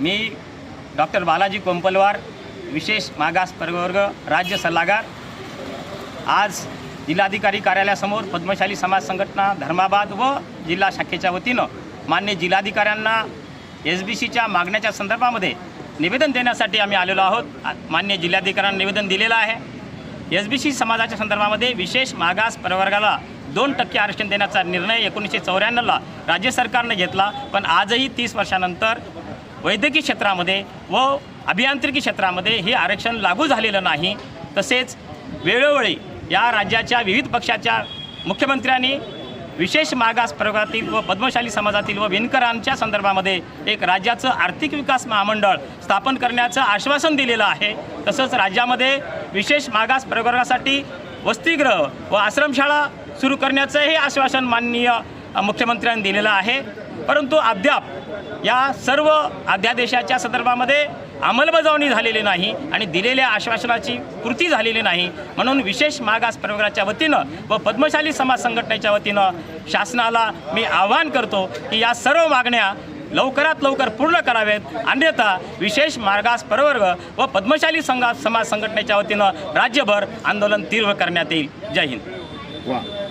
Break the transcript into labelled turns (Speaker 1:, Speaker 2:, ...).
Speaker 1: मी doctor Balaji कोंपलवार विशेष मागास प्रवर्ग राज्य सल्लागार. आज जिल्हाधिकारी कार्यालयासमोर पद्मशाली समाज संघटना धर्माबाद व जिल्हा शाखेच्या वतीनं मान्य जिल्हाधिकाऱ्यांना एस बी सीच्या मागण्याच्या संदर्भामध्ये निवेदन देण्यासाठी आम्ही आलेलो आहोत. मान्य जिल्हाधिकाऱ्यांना निवेदन दिलेलं आहे. एस बी सी समाजाच्या संदर्भामध्ये विशेष मागास प्रवर्गाला दोन टक्के आरक्षण देण्याचा निर्णय एकोणीसशे चौऱ्याण्णवला राज्य सरकारनं घेतला. पण आजही तीस वर्षानंतर वैद्यकीय क्षेत्रामध्ये व अभियांत्रिकी क्षेत्रामध्ये हे आरक्षण लागू झालेलं नाही. तसेच वेळोवेळी या राज्याच्या विविध पक्षाच्या मुख्यमंत्र्यांनी विशेष मागास प्रवर्गातील व पद्मशाली समाजातील व विणकरांच्या संदर्भामध्ये एक राज्याचं आर्थिक विकास महामंडळ स्थापन करण्याचं आश्वासन दिलेलं आहे. तसंच राज्यामध्ये विशेष मागास प्रवर्गासाठी वसतिगृह व आश्रमशाळा सुरू करण्याचंही आश्वासन माननीय मुख्यमंत्र्यांनी दिलेलं आहे. परंतु अद्याप या सर्व अध्यादेशाच्या संदर्भामध्ये अंमलबजावणी झालेली नाही आणि दिलेल्या आश्वासनाची पूर्ती झालेली नाही. म्हणून विशेष मागास प्रवर्गाच्या वतीनं व पद्मशाली समाज संघटनेच्या वतीनं शासनाला मी आवाहन करतो की या सर्व मागण्या लवकरात लवकर पूर्ण करावेत. अन्यथा विशेष मागास प्रवर्ग व पद्मशाली संघा समाज संघटनेच्या वतीनं राज्यभर आंदोलन तीव्र करण्यात येईल. जय हिंद.
Speaker 2: वा.